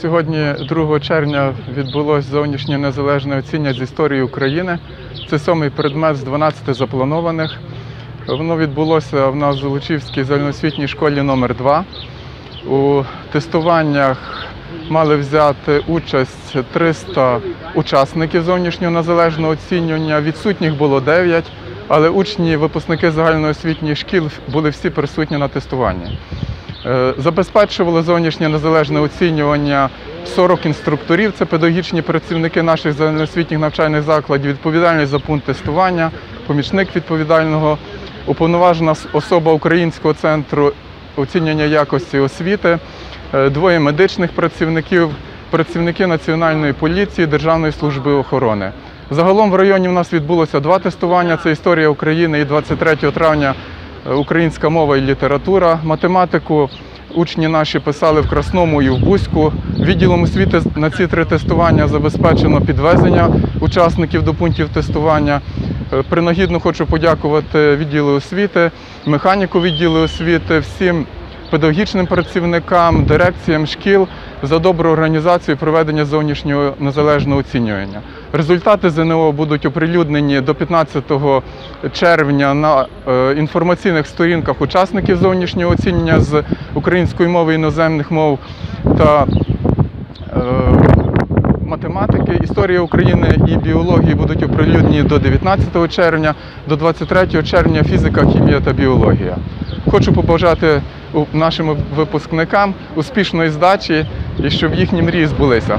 Сьогодні, 2 червня, відбулось зовнішнє незалежне оцінювання з історії України. Це сьомий предмет з 12 запланованих. Воно відбулося в нас в Золочівській загальноосвітній школі номер 2 У тестуваннях мали взяти участь 300 учасників зовнішнього незалежного оцінювання. Відсутніх було 9, але учні, випускники загальноосвітніх шкіл були всі присутні на тестуванні. Е, Забезпечували зовнішнє незалежне оцінювання 40 інструкторів, це педагогічні працівники наших загальноосвітніх навчальних закладів, відповідальний за пункт тестування, помічник відповідального, уповноважена особа Українського центру оцінювання якості освіти, е, двоє медичних працівників, працівники Національної поліції, Державної служби охорони. Загалом в районі в нас відбулося два тестування: це історія України і 23 травня українська мова і література. Математику учні наші писали в Красному і в Бузьку. Відділом освіти на ці три тестування забезпечено підвезення учасників до пунктів тестування. Е, Принагідно хочу подякувати відділу освіти, механіку відділу освіти, всім педагогічним працівникам, дирекціям шкіл за добру організацію проведення зовнішнього незалежного оцінювання. Результати ЗНО будуть оприлюднені до 15 червня на е, інформаційних сторінках учасників зовнішнього оцінювання з української мови іноземних мов та е, математики, історія України і біології будуть оприлюднені до 19 червня, до 23 червня фізика, хімія та біологія. Хочу побажати нашим випускникам успішної здачі і щоб їхні мрії збулися.